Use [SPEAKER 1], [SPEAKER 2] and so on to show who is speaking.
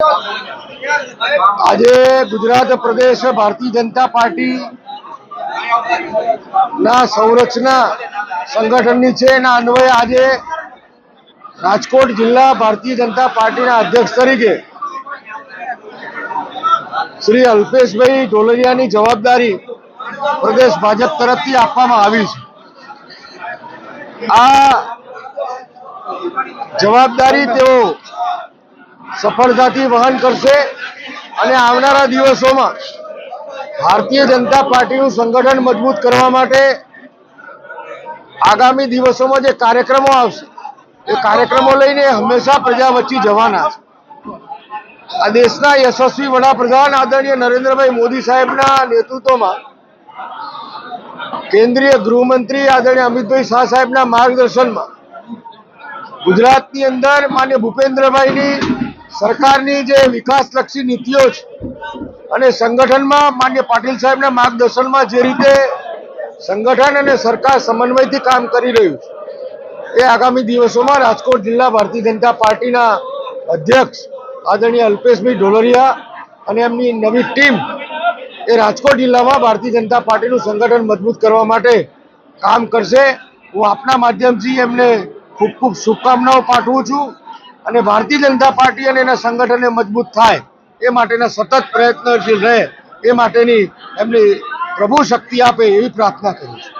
[SPEAKER 1] આજે ગુજરાત પ્રદેશ ભારતીય જનતા પાર્ટી ના સંરચના સંગઠનની છે એના અન્વયે આજે રાજકોટ જિલ્લા ભારતીય જનતા પાર્ટીના અધ્યક્ષ તરીકે શ્રી અલ્પેશભાઈ ઢોલરિયાની જવાબદારી પ્રદેશ ભાજપ તરફથી આપવામાં આવી છે. આ જવાબદારી તેઓ સફળતાથી વહન કરશે અને આવનારા દિવસોમાં ભારતીય જનતા પાર્ટીનું સંગઠન મજબૂત કરવા માટે આગામી દિવસોમાં જે કાર્યક્રમો આવશે, એ કાર્યક્રમો લઈને હંમેશા પ્રજા વચ્ચે જવાના છે. આ દેશના યશસ્વી વડાપ્રધાન આદરણીય નરેન્દ્રભાઈ મોદી સાહેબના નેતૃત્વમાં કેન્દ્રીય ગૃહમંત્રી આદરણીય અમિતભાઈ શાહ સાહેબના માર્ગદર્શનમાં ગુજરાતની અંદર માન્ય ભૂપેન્દ્રભાઈની સરકારની જે વિકાસલક્ષી નીતિઓ છે અને સંગઠનમાં માન્ય પાટીલ સાહેબના માર્ગદર્શનમાં જે રીતે સંગઠન અને સરકાર સમન્વયથી કામ કરી રહ્યું છે, એ આગામી દિવસોમાં રાજકોટ જિલ્લા ભારતીય જનતા પાર્ટીના અધ્યક્ષ આદરણીય અલ્પેશભાઈ ઢોલરિયા અને એમની નવી ટીમ એ રાજકોટ જિલ્લામાં ભારતીય જનતા પાર્ટીનું સંગઠન મજબૂત કરવા માટે કામ કરશે. હું આપના માધ્યમથી એમને ખૂબ ખૂબ શુભકામનાઓ પાઠવું છું. અને ભારતીય જનતા પાર્ટી અને એના સંગઠનને મજબૂત થાય, એ માટેના સતત પ્રયત્નશીલ રહે, એ માટેની એમની પ્રભુ શક્તિ આપે એવી પ્રાર્થના કરું છું.